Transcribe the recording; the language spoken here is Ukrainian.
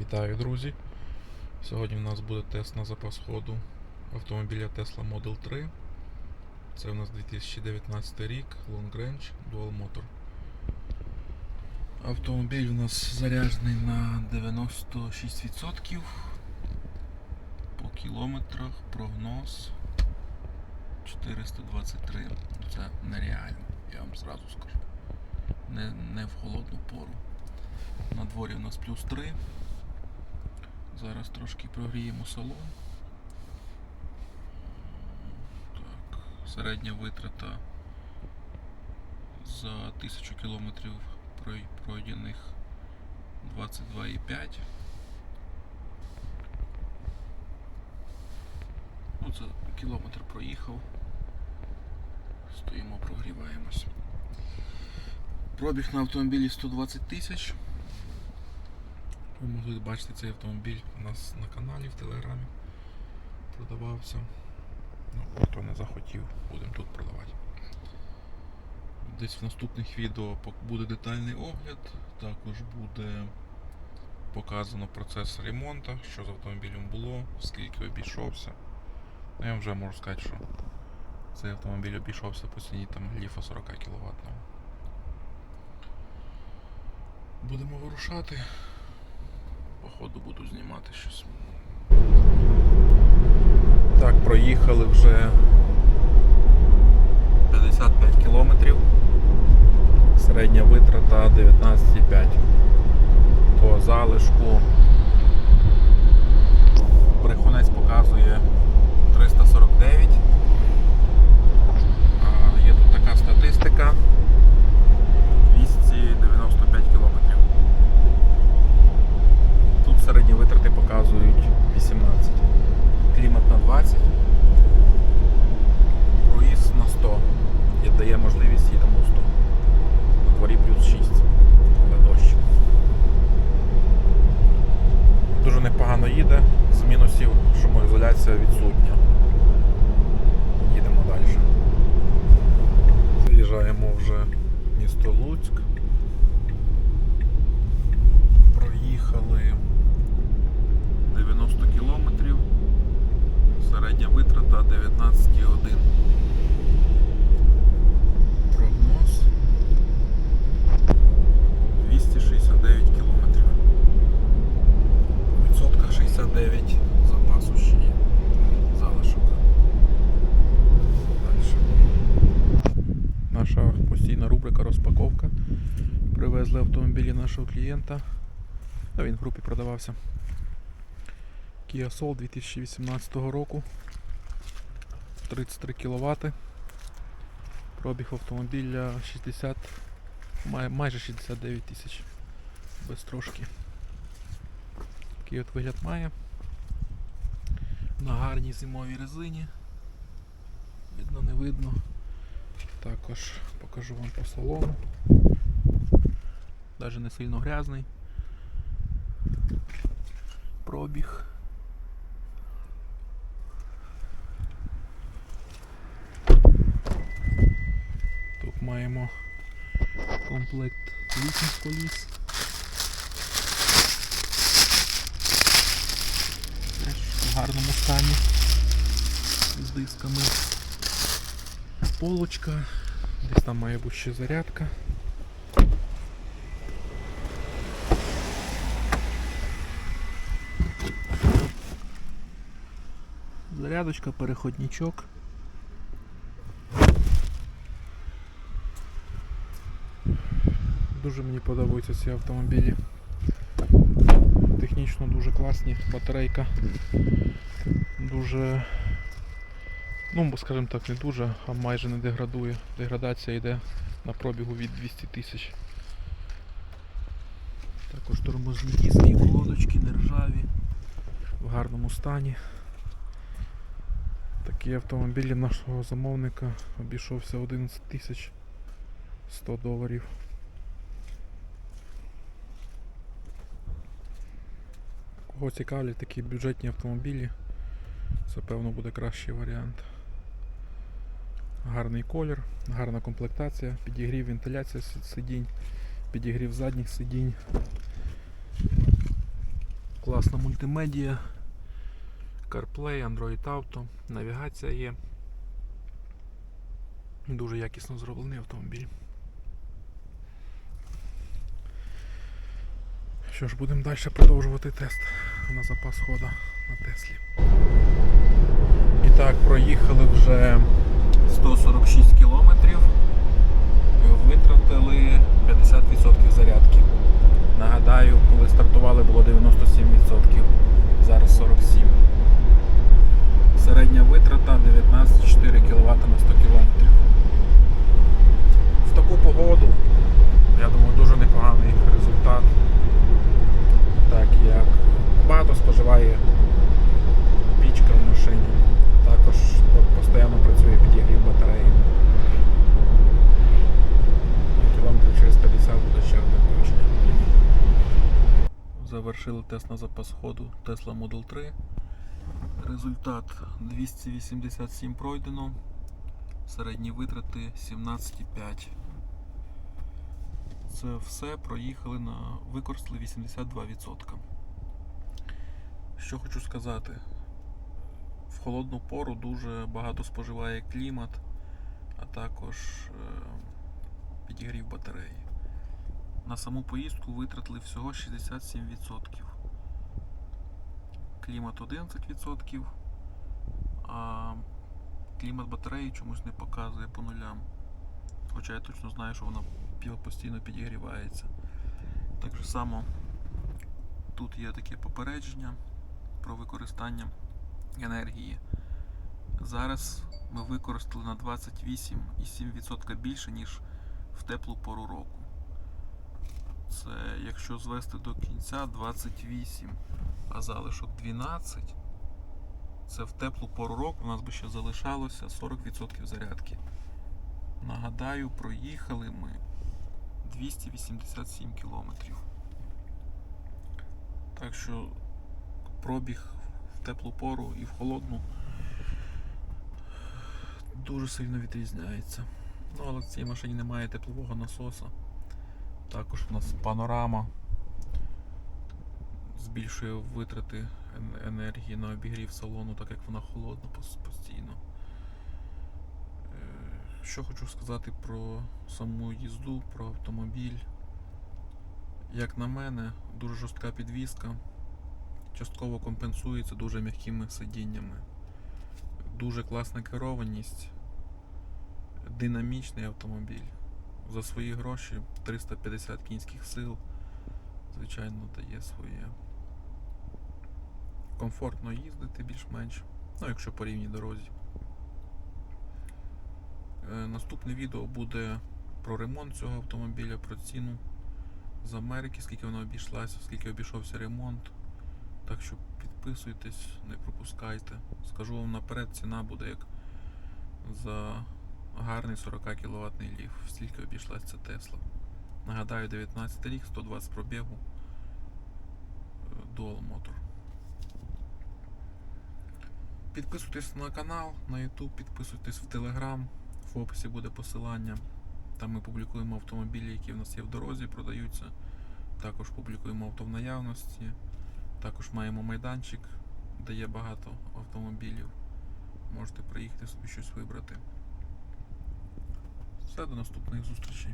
Вітаю, друзі! Сьогодні в нас буде тест на запас ходу автомобіля Tesla Model 3. Це у нас 2019 рік, Long Range Dual Motor. Автомобіль у нас заряджений на 96%. По кілометрах прогноз 423. Це нереально, я вам зразу скажу. Не, не в холодну пору. На дворі у нас плюс 3. Зараз трошки прогріємо салон. Так, середня витрата за 1000 кілометрів пройдених 22,5. Ну, це кілометр проїхав. Стоїмо, прогріваємось. Пробіг на автомобілі 120 тисяч. Ви могли бачити цей автомобіль у нас на каналі в Телеграмі продавався. Ну, хто не захотів, будемо тут продавати. Десь в наступних відео буде детальний огляд, також буде показано процес ремонту, що з автомобілем було, скільки обійшовся. Ну, я вже можу сказати, що цей автомобіль обійшовся по ціні там ліфа 40 кВт. Будемо вирушати. Походу буду знімати щось. Так, проїхали вже 55 кілометрів. Середня витрата 19,5. По залишку брехунець показує 349. А, Є тут така статистика. 295 кілометрів. Тут середні витрати показують 18. Клімат на 20. Круїз на 100. І дає можливість їдемо у 100. На дворі плюс 6. Але дощ. Дуже непогано їде. З мінусів шумоізоляція відсутня. Їдемо далі. Заїжджаємо вже в місто Луцьк. Проїхали 90 кілометрів. Середня витрата 19,1. Прогноз 269 кілометрів. У відсотках 69 запасу ще є. Залишок. Дальше. Наша постійна рубрика розпаковка. Привезли автомобілі нашого клієнта. А він в групі продавався. Kia Soul 2018 року. 33 кВт. Пробіг автомобіля 60, май- майже 69 тисяч. Без трошки. Такий от вигляд має. На гарній зимовій резині. Видно, не видно. Також покажу вам по салону. Навіть не сильно грязний. Пробіг. Тут маємо комплект літніх коліс. Теж в гарному стані. З дисками. Полочка. Десь там має бути ще зарядка. Зарядочка, переходничок. Дуже мені подобаються ці автомобілі. Технічно дуже класні, батарейка дуже, ну скажімо так, не дуже, а майже не деградує. Деградація йде на пробігу від 200 тисяч. Також тормозні диски і колодочки не ржаві, в гарному стані. Такий автомобіль нашого замовника обійшовся 11 тисяч 100 доларів. Кого цікавлять такі бюджетні автомобілі, це певно буде кращий варіант. Гарний колір, гарна комплектація, підігрів, вентиляція сидінь, підігрів задніх сидінь. Класна мультимедія. CarPlay, Android Auto, навігація є. Дуже якісно зроблений автомобіль. Що ж, будемо далі продовжувати тест на запас хода на Теслі. І так, проїхали вже 146 кілометрів. Витратили 50% зарядки. Нагадаю, коли стартували було 97%, зараз 47%. Середня витрата 19,4 кВт на 100 км. В таку погоду, я думаю, дуже непоганий результат. Так як багато споживає пічка в машині. Також по- постійно працює підігрів батареї. Кілометрів через 50 буде ще одне включення. Завершили тест на запас ходу Tesla Model 3. Результат 287 пройдено. Середні витрати 17,5. Це все проїхали на використали 82%. Що хочу сказати. В холодну пору дуже багато споживає клімат, а також е, підігрів батареї. На саму поїздку витратили всього 67%. Клімат 11%, а клімат батареї чомусь не показує по нулям. Хоча я точно знаю, що вона постійно підігрівається. Так же само тут є таке попередження про використання енергії. Зараз ми використали на 28,7% більше, ніж в теплу пору року. Це якщо звести до кінця 28, а залишок 12, це в теплу пору року у нас би ще залишалося 40% зарядки. Нагадаю, проїхали ми 287 кілометрів. Так що пробіг в теплу пору і в холодну дуже сильно відрізняється. Ну, але в цій машині немає теплового насоса. Також у нас панорама збільшує витрати енергії на обігрів салону, так як вона холодна постійно. Е, Що хочу сказати про саму їзду, про автомобіль. Як на мене, дуже жорстка підвізка. Частково компенсується дуже м'якими сидіннями. Дуже класна керованість. Динамічний автомобіль. За свої гроші 350 кінських сил. Звичайно, дає своє. Комфортно їздити більш-менш. Ну, якщо по рівній дорозі. Е, Наступне відео буде про ремонт цього автомобіля, про ціну з Америки, скільки вона обійшлася, скільки обійшовся ремонт. Так що підписуйтесь, не пропускайте. Скажу вам наперед, ціна буде як за гарний 40 кВт ліф, стільки обійшлася Тесла. Нагадаю, 19 рік, 120 пробігу. е, Dual Motor. Підписуйтесь на канал, на YouTube, підписуйтесь в Telegram. В описі буде посилання. Там ми публікуємо автомобілі, які в нас є в дорозі, продаються. Також публікуємо авто в наявності. Також маємо майданчик, де є багато автомобілів. Можете приїхати собі щось вибрати. Все, до наступних зустрічей.